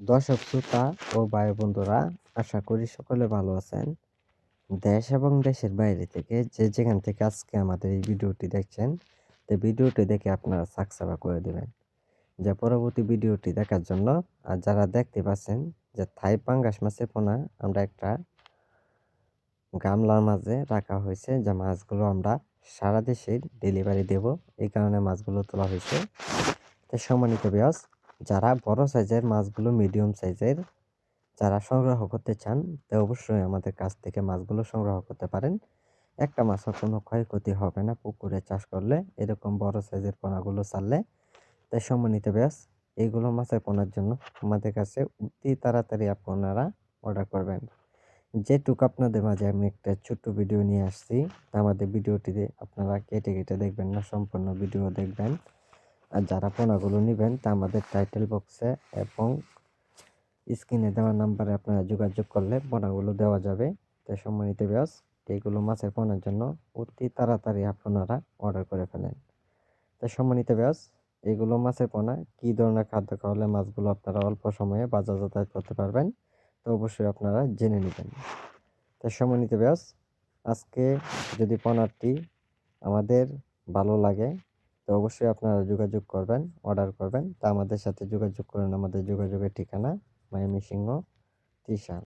দর্শক, শ্রোতা ও ভাই বন্ধুরা আশা করি সকলে ভালো আছেন। দেশ এবং দেশের বাইরে থেকে যে যেখান থেকে আজকে আমাদের এই ভিডিওটি দেখছেন, তো ভিডিওটি দেখে আপনারা সাবস্ক্রাইব করে দেবেন। যে পরবর্তী ভিডিওটি দেখার জন্য, আর যারা দেখতে পাচ্ছেন যে থাই পাঙ্গাস মাছের পোনা, আমরা একটা গামলার মাঝে রাখা হয়েছে, যে মাছগুলো আমরা সারা দেশে ডেলিভারি দেব। এই কারণে মাছগুলো তোলা হয়েছে। তো সম্মানিত ব্যাস যারা বড় সাইজের মাছগুলো মিডিয়াম সাইজের যারা সংগ্রহ করতে চান, তো অবশ্যই আমাদের কাছ থেকে মাছগুলো সংগ্রহ করতে পারেন। একটা মাছও কোনো ক্ষয়ক্ষতি হবে না, পুকুরে চাষ করলে, এরকম বড় সাইজের পোনাগুলো ছাড়লে। তাই সম্মানিত ব্যাস এইগুলো মাছের পোনার জন্য আমাদের কাছে অতি তাড়াতাড়ি আপনারা অর্ডার করবেন। যেটুকু আপনাদের মাঝে আমি একটা ছোট্ট ভিডিও নিয়ে আসছি আমাদের ভিডিওটিতে আপনারা কেটে কেটে দেখবেন না, সম্পূর্ণ ভিডিও দেখবেন। আর যারা পোনাগুলো নেবেন তা আমাদের টাইটেল বক্সে এবং স্ক্রিনে দেওয়া নাম্বারে আপনারা যোগাযোগ করলে পোনাগুলো দেওয়া যাবে। তাই সম্মানিত ব্যাস এইগুলো মাছের পোনার জন্য অতি তাড়াতাড়ি আপনারা অর্ডার করে ফেলেন। তাই সম্মানিত ব্যাস এগুলো মাছের পোনা, কী ধরনের খাদ্য খাওয়ালে মাছগুলো আপনারা অল্প সময়ে বাজার যাতায়াত করতে পারবেন? তো অবশ্যই আপনারা জেনে নেবেন। তাই সম্মানিত ব্যাস আজকে যদি পোনারটি আমাদের ভালো লাগে তো অবশ্যই আপনারা যোগাযোগ করবেন অর্ডার করবেন। তা আমাদের সাথে যোগাযোগ করেন। আমাদের যোগাযোগের ঠিকানা মায়ামি সিংহ ত্রিশাল